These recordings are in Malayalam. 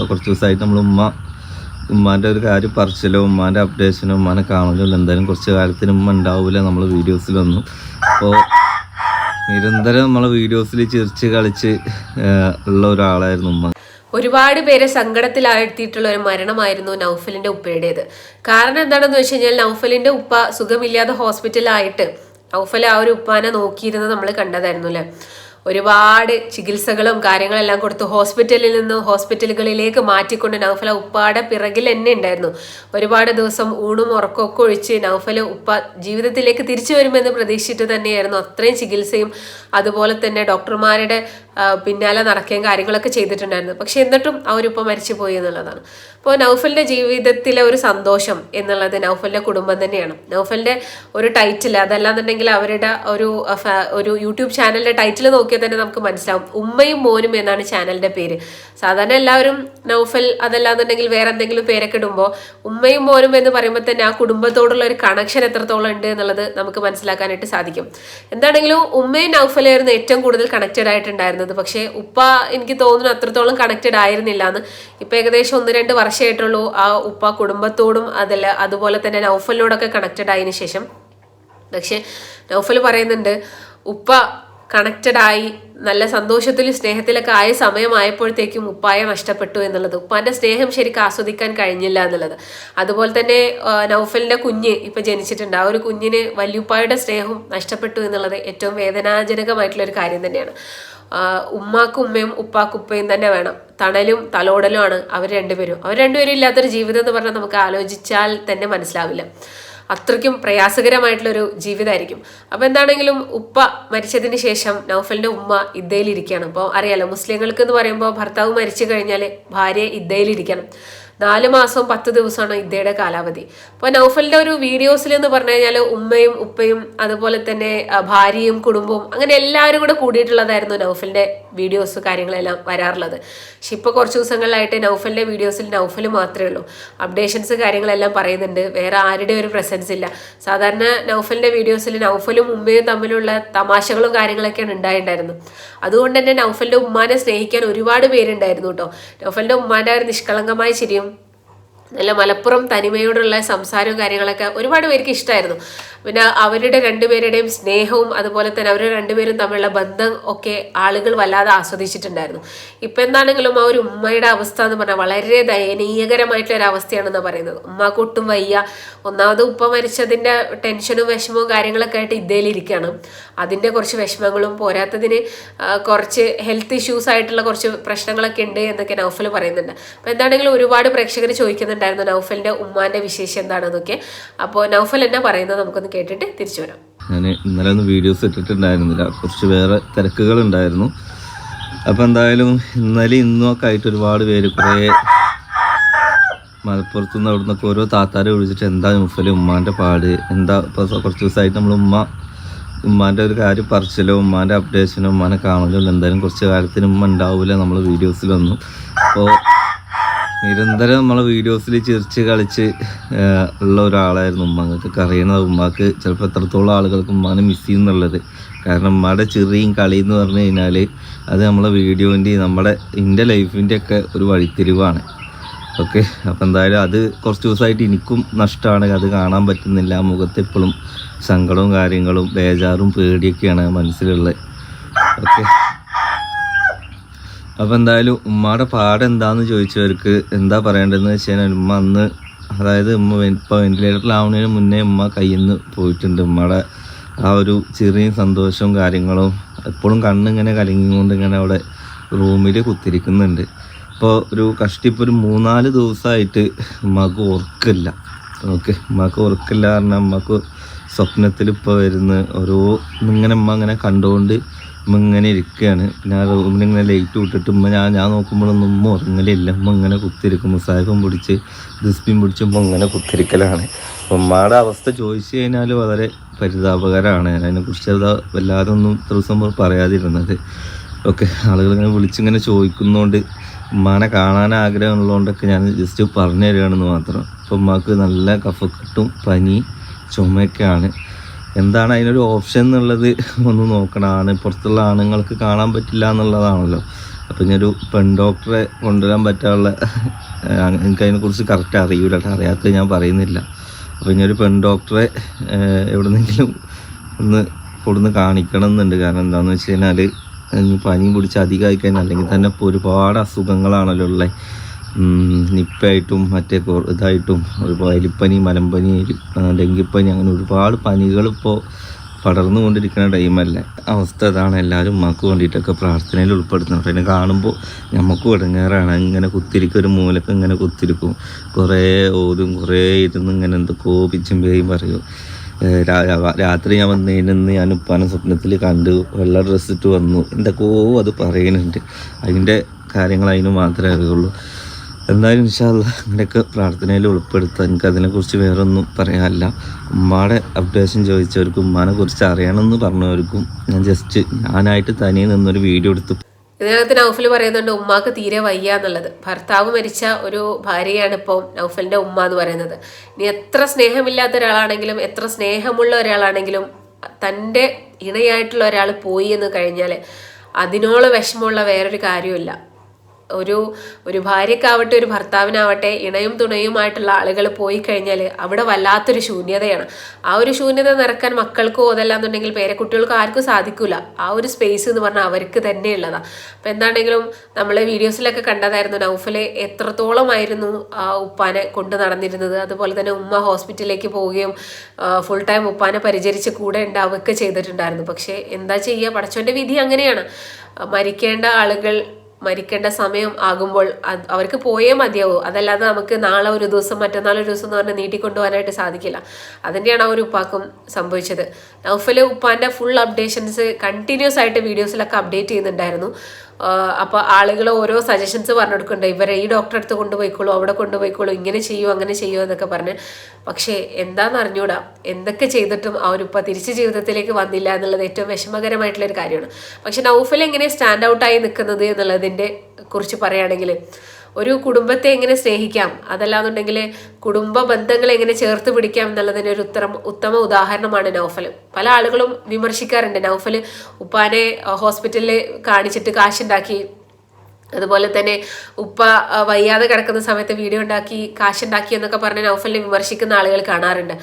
കുറച്ച് ദിവസമായിട്ട് നമ്മൾ ഉമ്മ ഉമ്മാന്റെ ഒരു കാര്യം പറിച്ചല്ലോ ഉമ്മാന്റെ അപ്ഡേഷനോ ഉമ്മാനെ കാണലോ എന്തായാലും കുറച്ച് കാലത്തിന് ഉമ്മ ഉണ്ടാവില്ല നമ്മൾ വീഡിയോസിലൊന്നും അപ്പോൾ നിരന്തരം നമ്മളെ വീഡിയോസിൽ ചിരിച്ച് കളിച്ച് ഉള്ള ഒരാളായിരുന്നു ഉമ്മ. ഒരുപാട് പേരെ സങ്കടത്തിലാഴ്ത്തിയിട്ടുള്ള ഒരു മരണമായിരുന്നു നൗഫലിന്റെ ഉപ്പയുടേത്. കാരണം എന്താണെന്ന് വെച്ച് കഴിഞ്ഞാൽ നൗഫലിന്റെ ഉപ്പ സുഖമില്ലാതെ ഹോസ്പിറ്റലായിട്ട് നൗഫൽ ആ ഒരു ഉപ്പാനെ നോക്കിയിരുന്നത് നമ്മൾ കണ്ടതായിരുന്നു അല്ലേ? ഒരുപാട് ചികിത്സകളും കാര്യങ്ങളെല്ലാം കൊടുത്ത് ഹോസ്പിറ്റലിൽ നിന്ന് ഹോസ്പിറ്റലുകളിലേക്ക് മാറ്റിക്കൊണ്ട് നൗഫല ഉപ്പാടെ പിറകിൽ തന്നെ ഉണ്ടായിരുന്നു. ഒരുപാട് ദിവസം ഊണും ഉറക്കമൊക്കെ ഒഴിച്ച് നൗഫല ഉപ്പ ജീവിതത്തിലേക്ക് തിരിച്ചു വരുമെന്ന് പ്രതീക്ഷിച്ചിട്ട് തന്നെയായിരുന്നു അത്രയും ചികിത്സയും അതുപോലെ തന്നെ ഡോക്ടർമാരുടെ പിന്നാലെ നടക്കുകയും കാര്യങ്ങളൊക്കെ ചെയ്തിട്ടുണ്ടായിരുന്നു പക്ഷെ എന്നിട്ടും ആ ഒരു ഉപ്പ മരിച്ചു പോയി എന്നുള്ളതാണ്. അപ്പോൾ നൗഫലിന്റെ ജീവിതത്തിലെ ഒരു സന്തോഷം എന്നുള്ളത് നൗഫലിന്റെ കുടുംബം തന്നെയാണ്. നൗഫലിന്റെ ഒരു ടൈറ്റിൽ അതല്ലാന്നുണ്ടെങ്കിൽ അവരുടെ ഒരു ഒരു യൂട്യൂബ് ചാനലിന്റെ ടൈറ്റിൽ നോക്കിയാൽ തന്നെ നമുക്ക് മനസ്സിലാവും. ഉമ്മയും മോനും എന്നാണ് ചാനലിന്റെ പേര്. സാധാരണ എല്ലാവരും നൗഫൽ അതല്ലാന്നുണ്ടെങ്കിൽ വേറെ എന്തെങ്കിലും പേരൊക്കെ ഇടുമ്പോൾ ഉമ്മയും മോനും എന്ന് പറയുമ്പോൾ തന്നെ ആ കുടുംബത്തോടുള്ള ഒരു കണക്ഷൻ എത്രത്തോളം ഉണ്ട് എന്നുള്ളത് നമുക്ക് മനസ്സിലാക്കാനായിട്ട് സാധിക്കും. എന്താണെങ്കിലും ഉമ്മയും നൗഫലായിരുന്നു ഏറ്റവും കൂടുതൽ കണക്റ്റഡ് ആയിട്ടുണ്ടായിരുന്നത്. പക്ഷേ ഉപ്പ എനിക്ക് തോന്നുന്നു അത്രത്തോളം കണക്റ്റഡ് ആയിരുന്നില്ല എന്ന്. ഇപ്പം ഏകദേശം ഒന്ന് രണ്ട് വർഷമായിട്ടുള്ളൂ ആ ഉപ്പ കുടുംബത്തോടും അതല്ല അതുപോലെ തന്നെ നൗഫലിനോടൊക്കെ കണക്റ്റഡ് ആയതിനു ശേഷം. പക്ഷെ നൗഫൽ പറയുന്നുണ്ട് ഉപ്പ കണക്റ്റഡ് ആയി നല്ല സന്തോഷത്തിലും സ്നേഹത്തിലൊക്കെ ആയ സമയമായപ്പോഴത്തേക്കും ഉപ്പായ നഷ്ടപ്പെട്ടു എന്നുള്ളത്. ഉപ്പാന്റെ സ്നേഹം ശരിക്കും ആസ്വദിക്കാൻ കഴിഞ്ഞില്ല എന്നുള്ളത്. അതുപോലെ തന്നെ നൗഫലിന്റെ കുഞ്ഞ് ഇപ്പൊ ജനിച്ചിട്ടുണ്ട്. ആ ഒരു കുഞ്ഞിന് വല്യുപ്പായുടെ സ്നേഹം നഷ്ടപ്പെട്ടു എന്നുള്ളത് ഏറ്റവും വേദനാജനകമായിട്ടുള്ള ഒരു കാര്യം തന്നെയാണ്. ഉമ്മാക്കും ഉമ്മയും ഉപ്പാക്കും ഉപ്പയും തന്നെ വേണം. തണലും തലോടലുമാണ് അവർ രണ്ടുപേരും. അവർ രണ്ടുപേരും ഇല്ലാത്തൊരു ജീവിതം എന്ന് പറഞ്ഞാൽ നമുക്ക് ആലോചിച്ചാൽ തന്നെ മനസ്സിലാവില്ല. അത്രയ്ക്കും പ്രയാസകരമായിട്ടുള്ളൊരു ജീവിതമായിരിക്കും. അപ്പോൾ എന്താണെങ്കിലും ഉപ്പ മരിച്ചതിന് ശേഷം നൗഫലിന്റെ ഉമ്മ ഇദ്ദയിലിരിക്കുകയാണ് അപ്പോൾ അറിയാലോ മുസ്ലിങ്ങൾക്ക് എന്ന് പറയുമ്പോൾ ഭർത്താവ് മരിച്ചു കഴിഞ്ഞാൽ ഭാര്യ ഇദ്ദയിലിരിക്കണം നാല് മാസവും പത്ത് ദിവസമാണ് ഇദ്ദേഹയുടെ കാലാവധി. അപ്പോൾ നൗഫലിന്റെ ഒരു വീഡിയോസിൽ എന്ന് പറഞ്ഞു കഴിഞ്ഞാൽ ഉമ്മയും ഉപ്പയും അതുപോലെ തന്നെ ഭാര്യയും കുടുംബവും അങ്ങനെ എല്ലാവരും കൂടെ കൂടിയിട്ടുള്ളതായിരുന്നു നൗഫലിന്റെ വീഡിയോസ് കാര്യങ്ങളെല്ലാം വരാറുള്ളത്. പക്ഷെ ഇപ്പോൾ കുറച്ച് ദിവസങ്ങളിലായിട്ട് നൗഫലിന്റെ വീഡിയോസിൽ നൗഫൽ മാത്രമേ ഉള്ളൂ. അപ്ഡേഷൻസ് കാര്യങ്ങളെല്ലാം പറയുന്നുണ്ട്. വേറെ ആരുടെ ഒരു പ്രസൻസ് ഇല്ല. സാധാരണ നൗഫലിന്റെ വീഡിയോസിൽ നൗഫലും ഉമ്മയും തമ്മിലുള്ള തമാശകളും കാര്യങ്ങളൊക്കെയാണ് ഉണ്ടായിട്ടുണ്ടായിരുന്നു അതുകൊണ്ട് തന്നെ നൗഫലിന്റെ ഉമ്മാനെ സ്നേഹിക്കാൻ ഒരുപാട് പേരുണ്ടായിരുന്നു കേട്ടോ. ആ ഒരു നിഷ്കളങ്കമായ ചിരിയും നല്ല മലപ്പുറം തനിമയോടുള്ള സംസാരവും കാര്യങ്ങളൊക്കെ ഒരുപാട് പേർക്ക് ഇഷ്ടമായിരുന്നു പിന്നെ അവരുടെ രണ്ടുപേരുടെയും സ്നേഹവും അതുപോലെ തന്നെ അവരുടെ രണ്ടുപേരും തമ്മിലുള്ള ബന്ധം ഒക്കെ ആളുകൾ വല്ലാതെ ആസ്വദിച്ചിട്ടുണ്ടായിരുന്നു. ഇപ്പം എന്താണെങ്കിലും ആ ഒരു ഉമ്മയുടെ അവസ്ഥ എന്ന് പറഞ്ഞാൽ വളരെ ദയനീയകരമായിട്ടുള്ള ഒരു അവസ്ഥയാണെന്ന് പറയുന്നത്. ഉമ്മ ഒട്ടും വയ്യ. ഒന്നാമത് ഉപ്പ മരിച്ചതിന്റെ ടെൻഷനും വിഷമവും കാര്യങ്ങളൊക്കെ ആയിട്ട് ഇതേലിരിക്കുകയാണ് അതിന്റെ കുറച്ച് വിഷമങ്ങളും പോരാത്തതിന് കുറച്ച് ഹെൽത്ത് ഇഷ്യൂസ് ആയിട്ടുള്ള കുറച്ച് പ്രശ്നങ്ങളൊക്കെ ഉണ്ട് എന്നൊക്കെ നൗഫൽ പറയുന്നുണ്ട്. അപ്പോൾ എന്താണെങ്കിലും ഒരുപാട് പ്രേക്ഷകർ ചോദിക്കുന്നുണ്ടായിരുന്നു നൗഫലിന്റെ ഉമ്മാന്റെ വിശേഷം എന്താണെന്നൊക്കെ. അപ്പോൾ നൗഫൽ എന്നാ പറയുന്നത് നമുക്കൊന്ന് കേട്ടിട്ട് തിരിച്ചു വരാം. ഞാൻ ഇന്നലെ ഒന്നും വീഡിയോസ് ഇട്ടിട്ടുണ്ടായിരുന്നില്ല. കുറച്ച് വേറെ തിരക്കുകൾ ഉണ്ടായിരുന്നു അപ്പോൾ എന്തായാലും ഇന്നലെ ഇന്നും ഒക്കെ ആയിട്ട് ഒരുപാട് പേര് കുറേ മലപ്പുറത്തു നിന്ന് അവിടെ നിന്നൊക്കെ ഓരോ താത്താരെ വിളിച്ചിട്ട് എന്താ നൗഫൽ ഉമ്മാന്റെ പാട്? എന്താ ഇപ്പോൾ കുറച്ച് ദിവസമായിട്ട് നമ്മൾ ഉമ്മ ഉമ്മാന്റെ ഒരു കാര്യം പറിച്ചലോ ഉമ്മാന്റെ അപ്ഡേഷനോ ഉമ്മാനെ കാണലോ എന്തായാലും കുറച്ച് കാലത്തിന് ഉമ്മ ഉണ്ടാവില്ല നമ്മൾ വീഡിയോസിലൊന്നും അപ്പോൾ നിരന്തരം നമ്മളെ വീഡിയോസിൽ ചിരിച്ച് കളിച്ച് ഉള്ള ഒരാളായിരുന്നു ഉമ്മ. അറിയണ ഉമ്മാക്ക് ചിലപ്പോൾ എത്രത്തോളം ആളുകൾക്ക് ഉമ്മാനെ മിസ് ചെയ്യുന്നുള്ളത്. കാരണം ഉമ്മയുടെ ചെറിയും കളി എന്ന് പറഞ്ഞു കഴിഞ്ഞാൽ അത് നമ്മളെ വീഡിയോന്റെയും നമ്മുടെ എന്റെ ലൈഫിന്റെ ഒക്കെ ഒരു വഴിത്തിരിവാണ്. ഓക്കെ അപ്പം എന്തായാലും അത് കുറച്ച് ദിവസമായിട്ട് എനിക്കും നഷ്ടമാണ് അത് കാണാൻ പറ്റുന്നില്ല. മുഖത്ത് എപ്പോഴും സങ്കടവും കാര്യങ്ങളും ബേജാറും പേടിയൊക്കെയാണ് മനസ്സിലുള്ളത്. ഓക്കെ. അപ്പോൾ എന്തായാലും ഉമ്മയുടെ പാട് എന്താന്ന് ചോദിച്ചവർക്ക് എന്താ പറയേണ്ടതെന്ന് വെച്ച് കഴിഞ്ഞാൽ ഉമ്മ അന്ന് അതായത് ഉമ്മ ഇപ്പോൾ വെന്റിലേറ്ററിലാവുന്നതിന് മുന്നേ ഉമ്മ കയ്യിൽ നിന്ന് പോയിട്ടുണ്ട്. ഉമ്മയുടെ ആ ഒരു ചെറിയ സന്തോഷവും കാര്യങ്ങളും എപ്പോഴും കണ്ണിങ്ങനെ കലങ്ങിക്കൊണ്ട് ഇങ്ങനെ അവിടെ റൂമിൽ കുത്തിരിക്കുന്നുണ്ട്. ഇപ്പോൾ ഒരു കഷ്ടിപ്പോൾ ഒരു മൂന്നാൽ ദിവസമായിട്ട് ഉമ്മക്ക് ഉറക്കില്ല. ഓക്കെ ഉമ്മക്ക് ഉറക്കില്ല കാരണം ഉമ്മക്ക് സ്വപ്നത്തിൽ ഇപ്പോൾ വരുന്ന ഓരോ ഇങ്ങനെ ഉമ്മ അങ്ങനെ കണ്ടുകൊണ്ട് ഉമ്മ ഇങ്ങനെ ഇരിക്കുകയാണ് പിന്നെ ആ റൂമിൽ ഇങ്ങനെ ലൈറ്റ് വിട്ടിട്ട് ഉമ്മ ഞാൻ ഞാൻ നോക്കുമ്പോഴൊന്നും ഉമ്മ ഉറങ്ങലില്ല. ഉമ്മ ഇങ്ങനെ കുത്തിരിക്കും മുസാഹിഫും പിടിച്ച് ദിസ്ബിയും പിടിച്ച് ഉമ്മ ഇങ്ങനെ കുത്തിരിക്കലാണ് ഉമ്മയുടെ അവസ്ഥ ചോദിച്ചു കഴിഞ്ഞാൽ വളരെ പരിതാപകരമാണ്. അതിനെക്കുറിച്ച് അത് വല്ലാതെ ഒന്നും ഇത്ര ദിവസം പറയാതിരുന്നത്. ഓക്കെ ആളുകൾ ഇങ്ങനെ വിളിച്ചിങ്ങനെ ചോദിക്കുന്നതുകൊണ്ട് ഉമ്മാനെ കാണാൻ ആഗ്രഹമുള്ളതുകൊണ്ടൊക്കെ ഞാൻ ജസ്റ്റ് പറഞ്ഞു തരികയാണെന്ന് മാത്രം. അപ്പം ഉമ്മാക്ക് നല്ല കഫക്കെട്ടും പനി ചുമയൊക്കെയാണ്. എന്താണ് അതിനൊരു ഓപ്ഷൻ എന്നുള്ളത് ഒന്ന് നോക്കണം. ആണ് പുറത്തുള്ള ആണുങ്ങൾക്ക് കാണാൻ പറ്റില്ല എന്നുള്ളതാണല്ലോ. അപ്പം ഒരു പെൺ ഡോക്ടറെ കൊണ്ടുവരാൻ പറ്റാനുള്ള എനിക്ക് അതിനെക്കുറിച്ച് കറക്റ്റ് അറിയൂല അറിയാത്തത് ഞാൻ പറയുന്നില്ല. അപ്പോൾ ഒരു പെൺ ഡോക്ടറെ എവിടെന്നെങ്കിലും ഒന്ന് കൊടുന്ന് കാണിക്കണം എന്നുണ്ട് കാരണം എന്താണെന്ന് വെച്ച് കഴിഞ്ഞാൽ പനിയും പനി പിടിച്ച് അധികമായി കഴിഞ്ഞാൽ അല്ലെങ്കിൽ തന്നെ ഇപ്പോൾ ഒരുപാട് അസുഖങ്ങളാണല്ലോ ഉള്ളത് നിപ്പായിട്ടും മറ്റേ ഇതായിട്ടും ഒരുപാട് എലിപ്പനി മലമ്പനി ഡെങ്കിപ്പനി അങ്ങനെ ഒരുപാട് പനികൾ ഇപ്പോൾ പടർന്നുകൊണ്ടിരിക്കുന്ന ടൈമല്ലേ അവസ്ഥ ഇതാണ്. എല്ലാവരും ഉമ്മക്ക് വേണ്ടിയിട്ടൊക്കെ പ്രാർത്ഥനയിൽ ഉൾപ്പെടുത്തുന്നത് പിന്നെ കാണുമ്പോൾ നമുക്കും ഇടങ്ങേറാണ്. ഇങ്ങനെ കുത്തിരിക്കും ഒരു മൂലക്ക് ഇങ്ങനെ കുത്തിരിക്കും. കുറേ ഓതും കുറേ ഇരുന്ന് ഇങ്ങനെ എന്തൊക്കെയോ പിച്ചും പേയും പറയും. രാത്രി ഞാൻ വന്നതിന് ഞാൻ ഉപ്പാനെ സ്വപ്നത്തിൽ കണ്ടു വെള്ള ഡ്രസ്സിട്ട് വന്നു. എന്തൊക്കെയോ അത് പറയുന്നുണ്ട്. അതിന്റെ കാര്യങ്ങൾ അതിന് മാത്രമേ അറിയുള്ളൂ. എന്തായാലും ഇൻഷാല്ല അങ്ങനെയൊക്കെ പ്രാർത്ഥനയിൽ ഉൾപ്പെടുത്താം എനിക്ക് അതിനെക്കുറിച്ച് വേറെ ഒന്നും പറയാനില്ല. ഉമ്മാടെ അപ്ഡേഷൻ ചോദിച്ചവർക്കും ഉമ്മാനെ കുറിച്ച് അറിയണമെന്ന് പറഞ്ഞവർക്കും ഞാൻ ജസ്റ്റ് ഞാനായിട്ട് തനിയെ നിന്നൊരു വീഡിയോ എടുത്തു. ഇതിനകത്ത് നൗഫൽ പറയുന്നുണ്ട് ഉമ്മാക്ക് തീരെ വയ്യ എന്നുള്ളത്. ഭർത്താവ് മരിച്ച ഒരു ഭാര്യയാണ് ഇപ്പോൾ നൗഫലിന്റെ ഉമ്മ എന്ന് പറയുന്നത്. ഇനി എത്ര സ്നേഹമില്ലാത്ത ഒരാളാണെങ്കിലും എത്ര സ്നേഹമുള്ള ഒരാളാണെങ്കിലും തന്റെ ഇണയായിട്ടുള്ള ഒരാൾ പോയി എന്ന് കഴിഞ്ഞാൽ അതിനോളം വിഷമമുള്ള വേറൊരു കാര്യമില്ല ഒരു ഒരു ഭാര്യക്കാവട്ടെ ഒരു ഭർത്താവിനാവട്ടെ ഇണയും തുണയുമായിട്ടുള്ള ആളുകൾ പോയി കഴിഞ്ഞാൽ അവിടെ വല്ലാത്തൊരു ശൂന്യതയാണ്. ആ ഒരു ശൂന്യത നിറക്കാൻ മക്കൾക്കോ അതല്ലാന്നുണ്ടെങ്കിൽ പേരക്കുട്ടികൾക്കോ ആർക്കും സാധിക്കില്ല ആ ഒരു സ്പേസ് എന്ന് പറഞ്ഞാൽ അവർക്ക് തന്നെ ഉള്ളതാണ് അപ്പം എന്താണെങ്കിലും നമ്മൾ വീഡിയോസിലൊക്കെ കണ്ടതായിരുന്നു നൗഫൽ എത്രത്തോളമായിരുന്നു ആ ഉപ്പാനെ കൊണ്ട് നടന്നിരുന്നത്. അതുപോലെ തന്നെ ഉമ്മ ഹോസ്പിറ്റലിലേക്ക് പോവുകയും ഫുൾ ടൈം ഉപ്പാനെ പരിചരിച്ച് കൂടെ ഉണ്ടാവുകയൊക്കെ ചെയ്തിട്ടുണ്ടായിരുന്നു. പക്ഷേ എന്താ ചെയ്യുക പടച്ചോന്റെ വിധി അങ്ങനെയാണ്. മരിക്കേണ്ട ആളുകൾ മരിക്കേണ്ട സമയം ആകുമ്പോൾ അവർക്ക് പോയേ മതിയാവൂ. അതല്ലാതെ നമുക്ക് നാളെ ഒരു ദിവസം മറ്റന്നാൾ ഒരു ദിവസം എന്ന് പറഞ്ഞാൽ നീട്ടിക്കൊണ്ടുപോകാനായിട്ട് സാധിക്കില്ല. അതിന്റെയാണ് ആ ഒരു ഉപ്പാക്കും സംഭവിച്ചത്. നൗഫൽ ഉപ്പാന്റെ ഫുൾ അപ്ഡേഷൻസ് കണ്ടിന്യൂസ് ആയിട്ട് വീഡിയോസിലൊക്കെ അപ്ഡേറ്റ് ചെയ്യുന്നുണ്ടായിരുന്നു. അപ്പോൾ ആളുകൾ ഓരോ സജഷൻസ് പറഞ്ഞു കൊടുക്കുന്നുണ്ട് ഇവരെ ഈ ഡോക്ടറെ അടുത്ത് കൊണ്ടുപോയിക്കോളൂ അവിടെ കൊണ്ടുപോയിക്കോളൂ ഇങ്ങനെ ചെയ്യൂ അങ്ങനെ ചെയ്യൂ എന്നൊക്കെ പറഞ്ഞ്. പക്ഷേ എന്താണെന്ന് അറിഞ്ഞൂടാ? എന്തൊക്കെ ചെയ്തിട്ടും ഉപ്പ തിരിച്ച് ജീവിതത്തിലേക്ക് വന്നില്ല എന്നുള്ളത് ഏറ്റവും വിഷമകരമായിട്ടുള്ള ഒരു കാര്യമാണ്. പക്ഷെ നൗഫൽ എങ്ങനെ സ്റ്റാൻഡ് ഔട്ടായി നിൽക്കുന്നത് എന്നുള്ളതിന്റെ കുറിച്ച് പറയുകയാണെങ്കിൽ ഒരു കുടുംബത്തെ എങ്ങനെ സ്നേഹിക്കാം? അതല്ലാന്നുണ്ടെങ്കിൽ കുടുംബ ബന്ധങ്ങളെ എങ്ങനെ ചേർത്ത് പിടിക്കാം എന്നുള്ളതിന് ഒരു ഉത്തരം ഉത്തമ ഉദാഹരണമാണ് നൗഫൽ. പല ആളുകളും വിമർശിക്കാറുണ്ട്. നൗഫൽ ഉപ്പാനെ ഹോസ്പിറ്റലിൽ കാണിച്ചിട്ട് കാശുണ്ടാക്കി. അതുപോലെ തന്നെ ഉപ്പ വയ്യാതെ കിടക്കുന്ന സമയത്ത് വീഡിയോ ഉണ്ടാക്കി കാശുണ്ടാക്കി എന്നൊക്കെ പറഞ്ഞ് നൗഫലിനെ വിമർശിക്കുന്ന ആളുകൾ കാണാറുണ്ട്.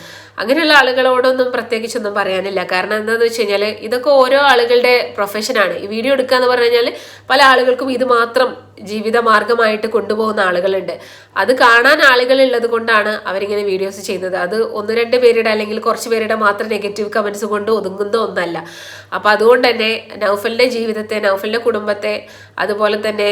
അങ്ങനെയുള്ള ആളുകളോടൊന്നും പ്രത്യേകിച്ചൊന്നും പറയാനില്ല. കാരണം എന്താണെന്ന് വെച്ച് കഴിഞ്ഞാൽ ഇതൊക്കെ ഓരോ ആളുകളുടെ പ്രൊഫഷനാണ് ഈ വീഡിയോ എടുക്കുക എന്ന് പറഞ്ഞു കഴിഞ്ഞാൽ പല ആളുകൾക്കും ഇത് മാത്രം ജീവിത മാർഗമായിട്ട് കൊണ്ടുപോകുന്ന ആളുകളുണ്ട്. അത് കാണാൻ ആളുകൾ ഉള്ളത് കൊണ്ടാണ് അവരിങ്ങനെ വീഡിയോസ് ചെയ്യുന്നത്. അത് ഒന്ന് രണ്ട് പേരുടെ അല്ലെങ്കിൽ കുറച്ച് പേരുടെ മാത്രം നെഗറ്റീവ് കമൻസ് കൊണ്ട് ഒതുങ്ങുന്ന ഒന്നല്ല. അപ്പോൾ അതുകൊണ്ട് തന്നെ നൗഫലിന്റെ ജീവിതത്തെ നൗഫലിന്റെ കുടുംബത്തെ അതുപോലെ തന്നെ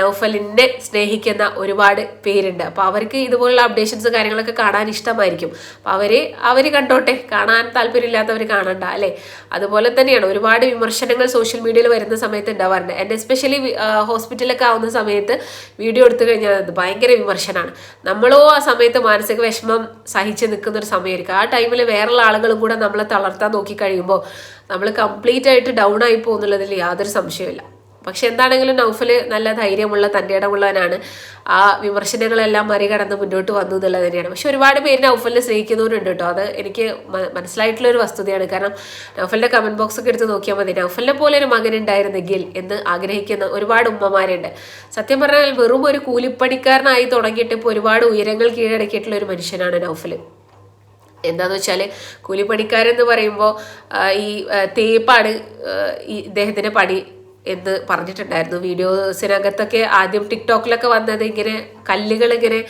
നൗഫലിനെ സ്നേഹിക്കുന്ന ഒരുപാട് പേരുണ്ട്. അപ്പോൾ അവർക്ക് ഇതുപോലുള്ള അപ്ഡേഷൻസ് കാര്യങ്ങളൊക്കെ കാണാൻ ഇഷ്ടമായിരിക്കും. അപ്പോൾ അവർ അവർ കണ്ടോട്ടെ. കാണാൻ താല്പര്യമില്ലാത്തവർ കാണണ്ട അല്ലേ? അതുപോലെ തന്നെയാണ് ഒരുപാട് വിമർശനങ്ങൾ സോഷ്യൽ മീഡിയയിൽ വരുന്ന സമയത്ത് ഉണ്ടാവാറുണ്ട്. എന്റെ എസ്പെഷ്യലി ഹോസ്പിറ്റലൊക്കെ ആവുന്ന സമയത്ത് വീഡിയോ എടുത്തു കഴിഞ്ഞാൽ ഭയങ്കര ഭയങ്കര വിമർശനമാണ് നമ്മളോ ആ സമയത്ത് മാനസിക വിഷമം സഹിച്ച് നിൽക്കുന്ന ഒരു സമയമായിരിക്കും. ആ ടൈമിൽ വേറെയുള്ള ആളുകളും കൂടെ നമ്മളെ തളർത്താൻ നോക്കി കഴിയുമ്പോൾ നമ്മൾ കംപ്ലീറ്റ് ആയിട്ട് ഡൗൺ ആയി പോകുന്നുള്ളതിൽ യാതൊരു സംശയമില്ല പക്ഷെ എന്താണെങ്കിലും നൗഫൽ നല്ല ധൈര്യമുള്ള തന്റെ ഇടമുള്ളവനാണ്. ആ വിമർശനങ്ങളെല്ലാം മറികടന്ന് മുന്നോട്ട് വന്നു എന്നുള്ളത് തന്നെയാണ്. പക്ഷെ ഒരുപാട് പേര് നൗഫലിനെ സ്നേഹിക്കുന്നവരുണ്ട് കേട്ടോ. അത് എനിക്ക് മനസ്സിലായിട്ടുള്ള ഒരു വസ്തുതയാണ്. കാരണം നൗഫലിന്റെ കമന്റ് ബോക്സ് ഒക്കെ എടുത്ത് നോക്കിയാൽ മതി. നൗഫലിനെ പോലെ ഒരു മകൻ ഉണ്ടായിരുന്നെങ്കിൽ എന്ന് ആഗ്രഹിക്കുന്ന ഒരുപാട് ഉമ്മമാരുണ്ട്. സത്യം പറഞ്ഞാൽ വെറും ഒരു കൂലിപ്പണിക്കാരനായി തുടങ്ങിയിട്ട് ഇപ്പോൾ ഒരുപാട് ഉയരങ്ങൾ കീഴടക്കിയിട്ടുള്ള ഒരു മനുഷ്യനാണ് നൗഫൽ എന്താന്ന് വെച്ചാൽ കൂലിപ്പണിക്കാരെന്ന് പറയുമ്പോൾ ഈ തേപ്പാണ് ഈ ഇദ്ദേഹത്തിന്റെ പണി. എന്ന് പറഞ്ഞിട്ടുണ്ടായിരുന്നു. വീഡിയോസിനകത്തൊക്കെ ആദ്യം ടിക്ടോക്കിലൊക്കെ വന്നത് ഇങ്ങനെ കല്ലുകൾ ഇങ്ങനെ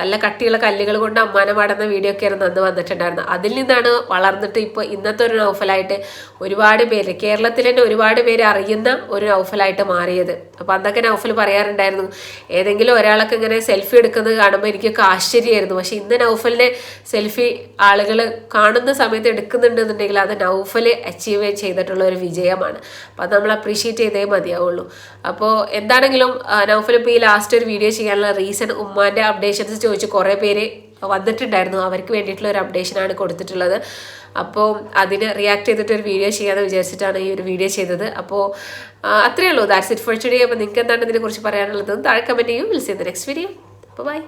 നല്ല കട്ടിയുള്ള കല്ലുകൾ കൊണ്ട് അമ്മാനെ പാടുന്ന വീഡിയോ ഒക്കെ ആയിരുന്നു അന്ന് വന്നിട്ടുണ്ടായിരുന്നത്. അതിൽ നിന്നാണ് വളർന്നിട്ട് ഇപ്പോൾ ഇന്നത്തെ ഒരു നൗഫലായിട്ട് ഒരുപാട് പേര് കേരളത്തിൽ തന്നെ ഒരുപാട് പേര് അറിയുന്ന ഒരു നൗഫലായിട്ട് മാറിയത്. അപ്പോൾ അന്നൊക്കെ നൗഫൽ പറയാറുണ്ടായിരുന്നു ഏതെങ്കിലും ഒരാളൊക്കെ ഇങ്ങനെ സെൽഫി എടുക്കുന്നത് കാണുമ്പോൾ എനിക്കൊക്കെ ആശ്ചര്യമായിരുന്നു. പക്ഷെ ഇന്ന് നൗഫലിനെ സെൽഫി ആളുകൾ കാണുന്ന സമയത്ത് എടുക്കുന്നുണ്ടെന്നുണ്ടെങ്കിൽ അത് നൗഫൽ അച്ചീവ് ചെയ്തിട്ടുള്ള ഒരു വിജയമാണ്. അപ്പോൾ അത് നമ്മൾ അപ്രീഷിയേറ്റ് ചെയ്തേ മതിയാവുള്ളൂ. അപ്പോൾ എന്താണെങ്കിലും നൗഫൽ ഇപ്പോൾ ഈ ലാസ്റ്റ് ഒരു വീഡിയോ ചെയ്യാനുള്ള റീസൺ ഉമ്മാന്റെ അപ്ഡേഷൻസ് ചോദിച്ച് കുറേ പേര് വന്നിട്ടുണ്ടായിരുന്നു. അവർക്ക് വേണ്ടിയിട്ടുള്ള ഒരു അപ്ഡേഷനാണ് കൊടുത്തിട്ടുള്ളത്. അപ്പോൾ അതിന് റിയാക്ട് ചെയ്തിട്ട് ഒരു വീഡിയോ ചെയ്യാമെന്ന് വിചാരിച്ചിട്ടാണ് ഈ ഒരു വീഡിയോ ചെയ്തത്. അപ്പോൾ അത്രയേ ഉള്ളൂ. ദാറ്റ്സ് ഇറ്റ് ഫോർ ടുഡേ അപ്പോൾ നിങ്ങൾക്ക് എന്താണ് ഇതിനെക്കുറിച്ച് പറയാനുള്ളത്? താഴെ കമന്റ് ചെയ്യും സീ ദ നെക്സ്റ്റ് വീഡിയോ അപ്പോൾ ബൈ